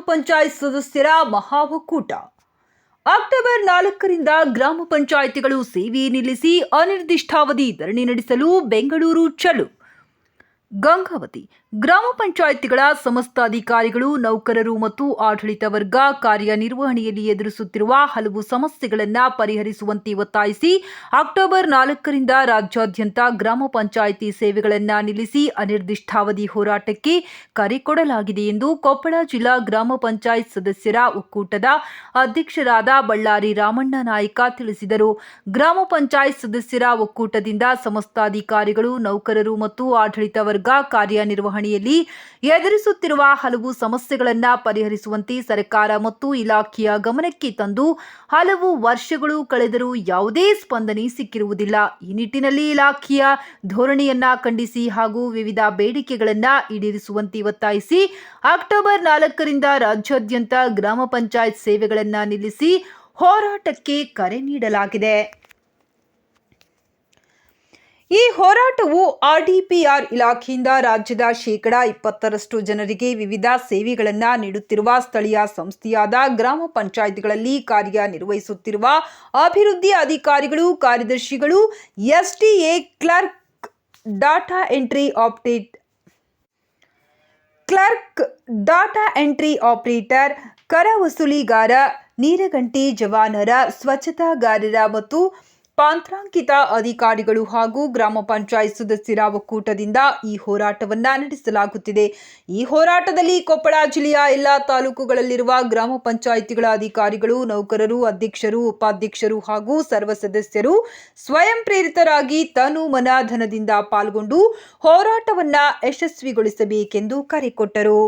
ಪಂಚಾಯತ್ ಸದಸ್ಯರ ಮಹಾ ಒಕ್ಕೂಟ ಅಕ್ಟೋಬರ್ ನಾಲ್ಕರಿಂದ ಗ್ರಾಮ ಪಂಚಾಯಿತಿಗಳು ಸೇವೆ ನಿಲ್ಲಿಸಿ ಅನಿರ್ದಿಷ್ಟಾವಧಿ ಧರಣಿ ನಡೆಸಲು ಬೆಂಗಳೂರು ಚಲು. ಗಂಗಾವತಿ ಗ್ರಾಮ ಪಂಚಾಯಿತಿಗಳ ಸಮಸ್ತ ಅಧಿಕಾರಿಗಳು, ನೌಕರರು ಮತ್ತು ಆಡಳಿತ ವರ್ಗ ಕಾರ್ಯನಿರ್ವಹಣೆಯಲ್ಲಿ ಎದುರಿಸುತ್ತಿರುವ ಹಲವು ಸಮಸ್ಯೆಗಳನ್ನು ಪರಿಹರಿಸುವಂತೆ ಒತ್ತಾಯಿಸಿ ಅಕ್ಟೋಬರ್ ನಾಲ್ಕರಿಂದ ರಾಜ್ಯಾದ್ಯಂತ ಗ್ರಾಮ ಪಂಚಾಯಿತಿ ಸೇವೆಗಳನ್ನು ನಿಲ್ಲಿಸಿ ಅನಿರ್ದಿಷ್ಟಾವಧಿ ಹೋರಾಟಕ್ಕೆ ಕರೆ ಕೊಡಲಾಗಿದೆ ಎಂದು ಕೊಪ್ಪಳ ಜಿಲ್ಲಾ ಗ್ರಾಮ ಪಂಚಾಯತ್ ಸದಸ್ಯರ ಒಕ್ಕೂಟದ ಅಧ್ಯಕ್ಷರಾದ ಬಳ್ಳಾರಿ ರಾಮಣ್ಣ ನಾಯ್ಕ ತಿಳಿಸಿದರು. ಗ್ರಾಮ ಪಂಚಾಯತ್ ಸದಸ್ಯರ ಒಕ್ಕೂಟದಿಂದ ಸಮಸ್ತ ಅಧಿಕಾರಿಗಳು, ನೌಕರರು ಮತ್ತು ಆಡಳಿತ ವರ್ಗ ಕಾರ್ಯನಿರ್ವಹಣೆಯಲ್ಲಿ ಎದುರಿಸುತ್ತಿರುವ ಹಲವು ಸಮಸ್ಯೆಗಳನ್ನು ಪರಿಹರಿಸುವಂತೆ ಸರ್ಕಾರ ಮತ್ತು ಇಲಾಖೆಯ ಗಮನಕ್ಕೆ ತಂದು ಹಲವು ವರ್ಷಗಳು ಕಳೆದರೂ ಯಾವುದೇ ಸ್ಪಂದನೆ ಸಿಕ್ಕಿರುವುದಿಲ್ಲ. ಈ ನಿಟ್ಟಿನಲ್ಲಿ ಇಲಾಖೆಯ ಧೋರಣೆಯನ್ನ ಖಂಡಿಸಿ ಹಾಗೂ ವಿವಿಧ ಬೇಡಿಕೆಗಳನ್ನು ಈಡೇರಿಸುವಂತೆ ಒತ್ತಾಯಿಸಿ ಅಕ್ಟೋಬರ್ ನಾಲ್ಕರಿಂದ ರಾಜ್ಯಾದ್ಯಂತ ಗ್ರಾಮ ಪಂಚಾಯತ್ ಸೇವೆಗಳನ್ನು ನಿಲ್ಲಿಸಿ ಹೋರಾಟಕ್ಕೆ ಕರೆ ನೀಡಲಾಗಿದೆ. ಈ ಹೋರಾಟವು ಆರ್ಡಿಪಿಆರ್ ಇಲಾಖೆಯಿಂದ ರಾಜ್ಯದ ಶೇಕಡ ಇಪ್ಪತ್ತರಷ್ಟು ಜನರಿಗೆ ವಿವಿಧ ಸೇವೆಗಳನ್ನು ನೀಡುತ್ತಿರುವ ಸ್ಥಳೀಯ ಸಂಸ್ಥೆಯಾದ ಗ್ರಾಮ ಪಂಚಾಯಿತಿಗಳಲ್ಲಿ ಕಾರ್ಯನಿರ್ವಹಿಸುತ್ತಿರುವ ಅಭಿವೃದ್ಧಿ ಅಧಿಕಾರಿಗಳು, ಕಾರ್ಯದರ್ಶಿಗಳು STA clerk, data entry operator clerk, data entry operator ಕರ ವಸೂಲಿಗಾರ ನೀರಗಂಟಿ ಜವಾನರ, ಸ್ವಚ್ಛತಾಗಾರರ ಮತ್ತು ಪಾಂತ್ರಾಂಕಿತ ಅಧಿಕಾರಿಗಳು ಹಾಗೂ ಗ್ರಾಮ ಪಂಚಾಯತ್ ಸದಸ್ಯರ ಒಕ್ಕೂಟದಿಂದ ಈ ಹೋರಾಟವನ್ನ ನಡೆಸಲಾಗುತ್ತಿದೆ. ಈ ಹೋರಾಟದಲ್ಲಿ ಕೊಪ್ಪಳ ಜಿಲ್ಲೆಯ ಎಲ್ಲ ತಾಲೂಕುಗಳಲ್ಲಿರುವ ಗ್ರಾಮ ಪಂಚಾಯಿತಿಗಳ ಅಧಿಕಾರಿಗಳು, ನೌಕರರು, ಅಧ್ಯಕ್ಷರು, ಉಪಾಧ್ಯಕ್ಷರು ಹಾಗೂ ಸರ್ವ ಸದಸ್ಯರು ಸ್ವಯಂ ಪ್ರೇರಿತರಾಗಿ ತನು ಮನ ಧನದಿಂದ ಪಾಲ್ಗೊಂಡು ಹೋರಾಟವನ್ನ ಯಶಸ್ವಿಗೊಳಿಸಬೇಕೆಂದು ಕರೆ ಕೊಟ್ಟರು.